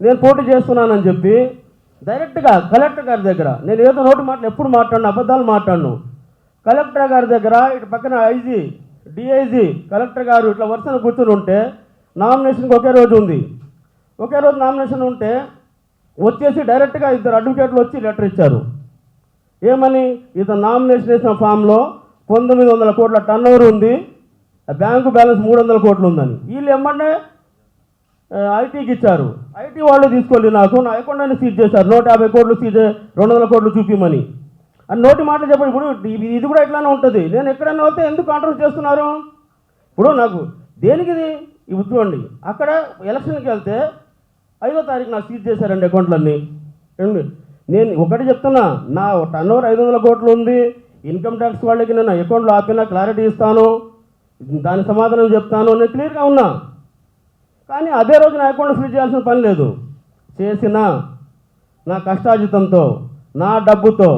నేను పోటీ చేస్తున్నానని చెప్పి డైరెక్ట్గా కలెక్టర్ గారి దగ్గర నేను ఏదో నోటి మాటలు ఎప్పుడు మాట్లాడను అబద్ధాలు మాట్లాడను. కలెక్టర్ గారి దగ్గర ఇటు పక్కన ఐజీ డిఐజీ కలెక్టర్ గారు ఇట్లా వరుసను కూర్చొని ఉంటే నామినేషన్కి ఒకే రోజు ఉంది. ఒకే రోజు నామినేషన్ ఉంటే వచ్చేసి డైరెక్ట్గా ఇద్దరు అడ్వకేట్లు వచ్చి లెటర్ ఇచ్చారు. ఏమని? ఇతను నామినేషన్ వేసిన ఫామ్లో పంతొమ్మిది వందల కోట్ల టర్న్ ఓవర్ ఉంది. ఆ బ్యాంకు బ్యాలెన్స్ మూడు వందల కోట్లు ఉందని. వీళ్ళు ఏమన్నా ఐటీకి ఇచ్చారు. ఐటీ వాళ్ళు తీసుకోండి నాకు. నా అకౌంట్ సీజ్ చేశారు. నూట యాభై కోట్లు సీజ్ రెండు వందల కోట్లు చూపిమని. అని నోటి మాటలు చెప్పండి. ఇప్పుడు ఇది ఇది కూడా ఇట్లానే ఉంటుంది. నేను ఎక్కడైనా వస్తే ఎందుకు కాంట్రోల్ చేస్తున్నారు? ఇప్పుడు నాకు దేనికి ఇది? చూడండి. అక్కడ ఎలక్షన్కి వెళ్తే ఐదో తారీఖు నాకు సీజ్ చేశారండి అకౌంట్లన్నీ. నేను ఒకటి చెప్తున్నా. నా టర్న్ ఓవర్ ఐదు వందల కోట్లు ఉంది. ఇన్కమ్ ట్యాక్స్ వాళ్ళకి నేను అకౌంట్లో ఆపిన క్లారిటీ ఇస్తాను. దాని సమాధానం చెప్తాను. నేను క్లియర్గా ఉన్నా. కానీ అదే రోజు నా అకౌంట్ ఫ్రీ చేయాల్సిన పని లేదు. చేసిన నా కష్టాజితంతో నా డబ్బుతో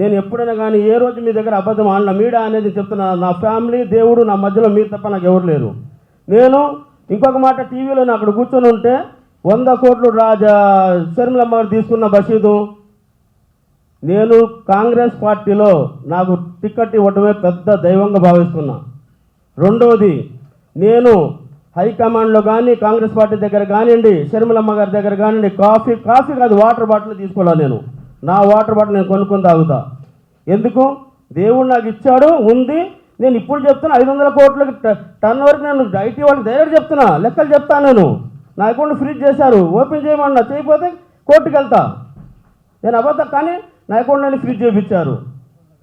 నేను ఎప్పుడైనా కానీ ఏ రోజు మీ దగ్గర అబద్ధం ఆడిన మీడియా అనేది చెప్తున్నా నా ఫ్యామిలీ దేవుడు నా మధ్యలో మీరు తప్ప నాకు ఎవరు లేరు. నేను ఇంకొక మాట టీవీలో నేను అక్కడ కూర్చొని ఉంటే వంద కోట్లు రాజా షర్మిలమ్మ తీసుకున్న బషీదు నేను కాంగ్రెస్ పార్టీలో నాకు టికెట్ ఇవ్వటమే పెద్ద దైవంగా భావిస్తున్నా. రెండవది నేను హైకమాండ్లో కానీ కాంగ్రెస్ పార్టీ దగ్గర కానివ్వండి షర్మిలమ్మ గారి దగ్గర కానివ్వండి కాఫీ కాఫీ కాదు వాటర్ బాటిల్ తీసుకోలే నేను? నా వాటర్ బాటిల్ నేను కొనుక్కొని తాగుతా. ఎందుకు? దేవుడు నాకు ఇచ్చాడు ఉంది. నేను ఇప్పుడు చెప్తున్నా ఐదు వందల కోట్లకి టన్ వరకు నేను ఐటీ వాళ్ళకి డైరెక్ట్ చెప్తున్నా లెక్కలు చెప్తాను నేను. నా అకౌంట్ ఫ్రీజ్ చేశారు ఓపెన్ చేయమన్నా చేయకపోతే కోర్టుకు వెళ్తా నేను అబద్ధం కానీ నా అకౌంట్ ఫ్రీజ్ చేయించారు.